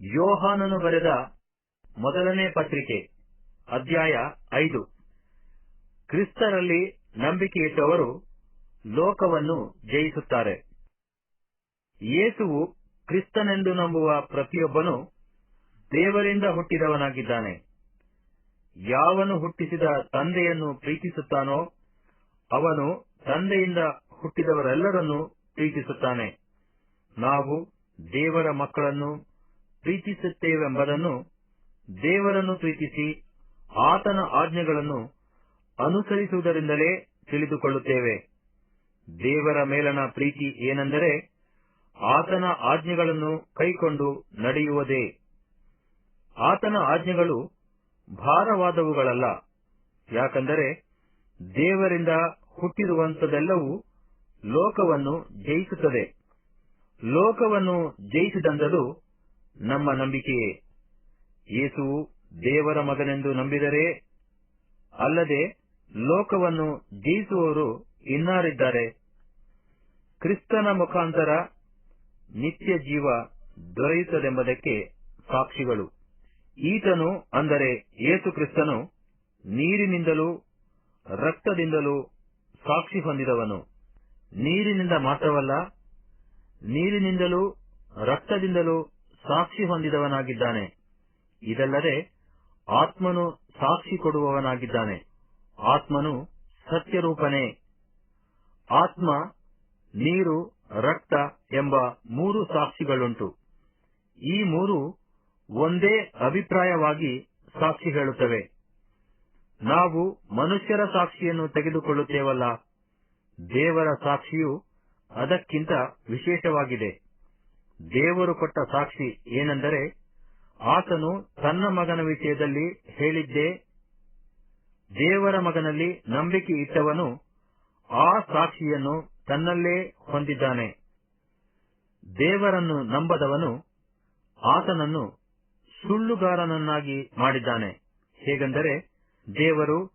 ಯೋಹಾನನು ಬರೆದ ಮೊದಲನೇ ಪತ್ರಿಕೆ, ಅಧ್ಯಾಯ ಐದು. ಕ್ರಿಸ್ತರಲ್ಲಿ ನಂಬಿಕೆಯಿಟ್ಟವರು ಲೋಕವನ್ನು ಜಯಿಸುತ್ತಾರೆ. ಯೇಸುವು ಕ್ರಿಸ್ತನೆಂದು ನಂಬುವ ಪ್ರತಿಯೊಬ್ಬನು ದೇವರಿಂದ ಹುಟ್ಟಿದವನಾಗಿದ್ದಾನೆ. ಯಾವನು ಹುಟ್ಟಿಸಿದ ತಂದೆಯನ್ನು ಪ್ರೀತಿಸುತ್ತಾನೋ ಅವನು ತಂದೆಯಿಂದ ಹುಟ್ಟಿದವರೆಲ್ಲರನ್ನೂ ಪ್ರೀತಿಸುತ್ತಾನೆ. ನಾವು ದೇವರ ಮಕ್ಕಳನ್ನು ಪ್ರೀತಿಸುತ್ತೇವೆಂಬುದನ್ನು ದೇವರನ್ನು ಪ್ರೀತಿಸಿ ಆತನ ಆಜ್ಞೆಗಳನ್ನು ಅನುಸರಿಸುವುದರಿಂದಲೇ ತಿಳಿದುಕೊಳ್ಳುತ್ತೇವೆ. ದೇವರ ಮೇಲನ ಪ್ರೀತಿ ಏನೆಂದರೆ ಆತನ ಆಜ್ಞೆಗಳನ್ನು ಕೈಕೊಂಡು ನಡೆಯುವುದೇ. ಆತನ ಆಜ್ಞೆಗಳು ಭಾರವಾದವುಗಳಲ್ಲ. ಯಾಕಂದರೆ ದೇವರಿಂದ ಹುಟ್ಟಿರುವಂತದೆಲ್ಲವೂ ಲೋಕವನ್ನು ಜಯಿಸುತ್ತದೆ. ಲೋಕವನ್ನು ಜಯಿಸಿದಂದದು ನಮ್ಮ ನಂಬಿಕೆಯೇ. ಯೇಸು ದೇವರ ಮಗನೆಂದು ನಂಬಿದರೆ, ಅಲ್ಲದೆ ಲೋಕವನ್ನು ಜಯಿಸುವವರು ಇನ್ನಾರಿದ್ದಾರೆ. ಕ್ರಿಸ್ತನ ಮುಖಾಂತರ ನಿತ್ಯ ಜೀವ ದೊರೆಯುತ್ತದೆಂಬುದಕ್ಕೆ ಸಾಕ್ಷಿಗಳು. ಈತನು ಅಂದರೆ ಯೇಸು ಕ್ರಿಸ್ತನು ನೀರಿನಿಂದಲೂ ರಕ್ತದಿಂದಲೂ ಸಾಕ್ಷಿ ಹೊಂದಿದವನು. ನೀರಿನಿಂದ ಮಾತ್ರವಲ್ಲ, ನೀರಿನಿಂದಲೂ ರಕ್ತದಿಂದಲೂ ಸಾಕ್ಷಿ ಹೊಂದಿದವನಾಗಿದ್ದಾನೆ. ಇದಲ್ಲದೆ ಆತ್ಮನು ಸಾಕ್ಷಿ ಕೊಡುವವನಾಗಿದ್ದಾನೆ. ಆತ್ಮನು ಸತ್ಯರೂಪನೇ. ಆತ್ಮ, ನೀರು, ರಕ್ತ ಎಂಬ ಮೂರು ಸಾಕ್ಷಿಗಳುಂಟು. ಈ ಮೂರು ಒಂದೇ ಅಭಿಪ್ರಾಯವಾಗಿ ಸಾಕ್ಷಿ ಹೇಳುತ್ತವೆ. ನಾವು ಮನುಷ್ಯರ ಸಾಕ್ಷಿಯನ್ನು ತೆಗೆದುಕೊಳ್ಳುತ್ತೇವಲ್ಲ, ದೇವರ ಸಾಕ್ಷಿಯು ಅದಕ್ಕಿಂತ ವಿಶೇಷವಾಗಿದೆ. ದೇವರು ಕೊಟ್ಟ ಸಾಕ್ಷಿ ಏನೆಂದರೆ, ಆತನು ತನ್ನ ಮಗನ ವಿಷಯದಲ್ಲಿ ಹೇಳಿದ್ದೇ, ದೇವರ ಮಗನಲ್ಲಿ ನಂಬಿಕೆ ಇಟ್ಟವನು ಆ ಸಾಕ್ಷಿಯನ್ನು ತನ್ನಲ್ಲೇ ಹೊಂದಿದ್ದಾನೆ. ದೇವರನ್ನು ನಂಬದವನು ಆತನನ್ನು ಸುಳ್ಳುಗಾರನನ್ನಾಗಿ ಮಾಡಿದ್ದಾನೆ. ಹೇಗೆಂದರೆ, ದೇವರು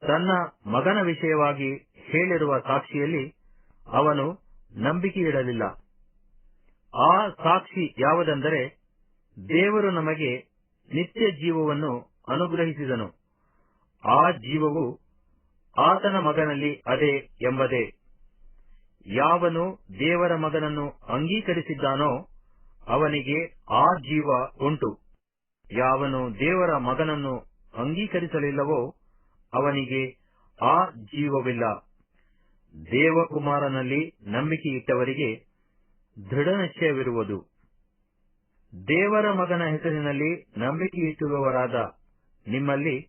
ತನ್ನ ಮಗನ ವಿಷಯವಾಗಿ ಹೇಳಿರುವ ಸಾಕ್ಷಿಯಲ್ಲಿ ಅವನು ನಂಬಿಕೆಯಿಡಲಿಲ್ಲ. ಆ ಸಾಕ್ಷಿ ಯಾವುದೆಂದರೆ ದೇವರು ನಮಗೆ ನಿತ್ಯ ಜೀವವನ್ನು ಅನುಗ್ರಹಿಸಿದನು. ಆ ಜೀವವು ಆತನ ಮಗನಲ್ಲಿ ಅದೇ ಎಂಬದೇ. ಯಾವನು ದೇವರ ಮಗನನ್ನು ಅಂಗೀಕರಿಸಿದ್ದಾನೋ ಅವನಿಗೆ ಆ ಜೀವ ಉಂಟು. ಯಾವನು ದೇವರ ಮಗನನ್ನು ಅಂಗೀಕರಿಸಲಿಲ್ಲವೋ ಅವನಿಗೆ ಆ ಜೀವವಿಲ್ಲ. ದೇವಕುಮಾರನಲ್ಲಿ ನಂಬಿಕೆ ಇಟ್ಟವರಿಗೆ ದೃಢ ನಿಶ್ಚಯವಿರುವುದು. ದೇವರ ಮಗನ ಹೆಸರಿನಲ್ಲಿ ನಂಬಿಕೆ ಇಟ್ಟಿರುವವರಾದ ನಿಮ್ಮಲ್ಲಿ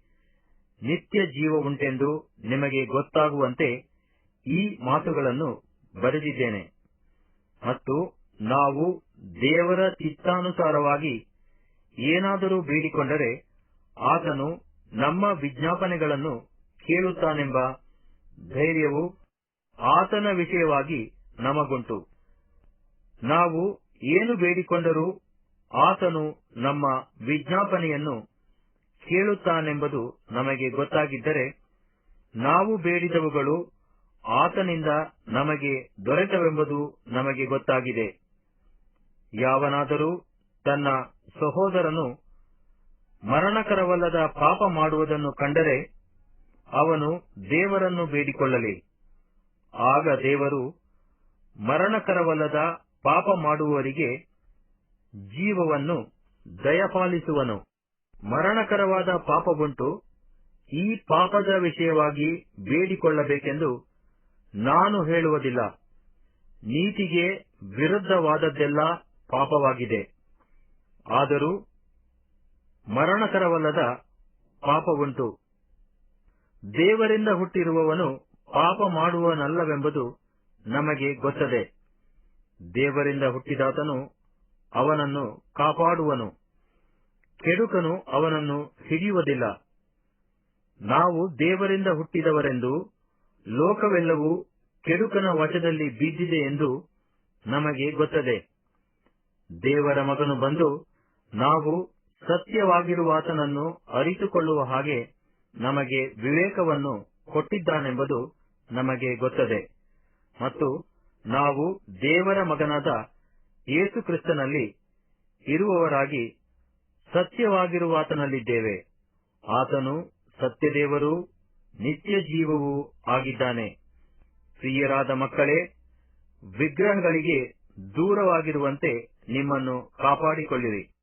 ನಿತ್ಯ ಜೀವ ಉಂಟೆಂದು ನಿಮಗೆ ಗೊತ್ತಾಗುವಂತೆ ಈ ಮಾತುಗಳನ್ನು ಬರೆದಿದ್ದೇನೆ. ಮತ್ತು ನಾವು ದೇವರ ಚಿತ್ತಾನುಸಾರವಾಗಿ ಏನಾದರೂ ಬೇಡಿಕೊಂಡರೆ ಆತನು ನಮ್ಮ ವಿಜ್ಞಾಪನೆಗಳನ್ನು ಕೇಳುತ್ತಾನೆಂಬ ಧೈರ್ಯವು ಆತನ ವಿಷಯವಾಗಿ ನಮಗುಂಟು. ನಾವು ಏನು ಬೇಡಿಕೊಂಡರೂ ಆತನು ನಮ್ಮ ವಿಜ್ಞಾಪನೆಯನ್ನು ಕೇಳುತ್ತಾನೆಂಬುದು ನಮಗೆ ಗೊತ್ತಾಗಿದ್ದರೆ ನಾವು ಬೇಡಿದವುಗಳು ಆತನಿಂದ ನಮಗೆ ದೊರೆತವೆಂಬುದು ನಮಗೆ ಗೊತ್ತಾಗಿದೆ. ಯಾವನಾದರೂ ತನ್ನ ಸಹೋದರನು ಮರಣಕರವಲ್ಲದ ಪಾಪ ಮಾಡುವುದನ್ನು ಕಂಡರೆ ಅವನು ದೇವರನ್ನು ಬೇಡಿಕೊಳ್ಳಲಿ. ಆಗ ದೇವರು ಮರಣಕರವಲ್ಲದ ಪಾಪ ಮಾಡುವವರಿಗೆ ಜೀವವನ್ನು ದಯಪಾಲಿಸುವನು. ಮರಣಕರವಾದ ಪಾಪವುಂಟು ಈ ಪಾಪದ ವಿಷಯವಾಗಿ ಬೇಡಿಕೊಳ್ಳಬೇಕೆಂದು ನಾನು ಹೇಳುವುದಿಲ್ಲ. ನೀತಿಗೆ ವಿರುದ್ಧವಾದದ್ದೆಲ್ಲ ಪಾಪವಾಗಿದೆ. ಆದರೂ ಮರಣಕರವಲ್ಲದ ಪಾಪವುಂಟು. ದೇವರಿಂದ ಹುಟ್ಟಿರುವವನು ಪಾಪ ಮಾಡುವನಲ್ಲವೆಂಬುದು ನಮಗೆ ಗೊತ್ತದೆ. ದೇವರಿಂದ ಹುಟ್ಟಿದಾತನು ಅವನನ್ನು ಕಾಪಾಡುವನು. ಕೆಡುಕನು ಅವನನ್ನು ಹಿಡಿಯುವುದಿಲ್ಲ. ನಾವು ದೇವರಿಂದ ಹುಟ್ಟಿದವರೆಂದು, ಲೋಕವೆಲ್ಲವೂ ಕೆಡುಕನ ವಶದಲ್ಲಿ ಬಿದ್ದಿದೆ ಎಂದು ನಮಗೆ ಗೊತ್ತದೆ. ದೇವರ ಮಗನು ಬಂದು ನಾವು ಸತ್ಯವಾಗಿರುವಾತನನ್ನು ಅರಿತುಕೊಳ್ಳುವ ಹಾಗೆ ನಮಗೆ ವಿವೇಕವನ್ನು ಕೊಟ್ಟಿದ್ದಾನೆಂಬುದು ನಮಗೆ ಗೊತ್ತದೆ. ಮತ್ತು ನಾವು ದೇವರ ಮಗನಾದ ಯೇಸು ಕ್ರಿಸ್ತನಲ್ಲಿ ಇರುವವರಾಗಿ ಸತ್ಯವಾಗಿರುವಾತನಲ್ಲಿದ್ದೇವೆ. ಆತನು ಸತ್ಯದೇವರೂ ನಿತ್ಯ ಜೀವವೂ ಆಗಿದ್ದಾನೆ. ಪ್ರಿಯರಾದ ಮಕ್ಕಳೇ, ವಿಗ್ರಹಗಳಿಗೆ ದೂರವಾಗಿರುವಂತೆ ನಿಮ್ಮನ್ನು ಕಾಪಾಡಿಕೊಳ್ಳಿರಿ.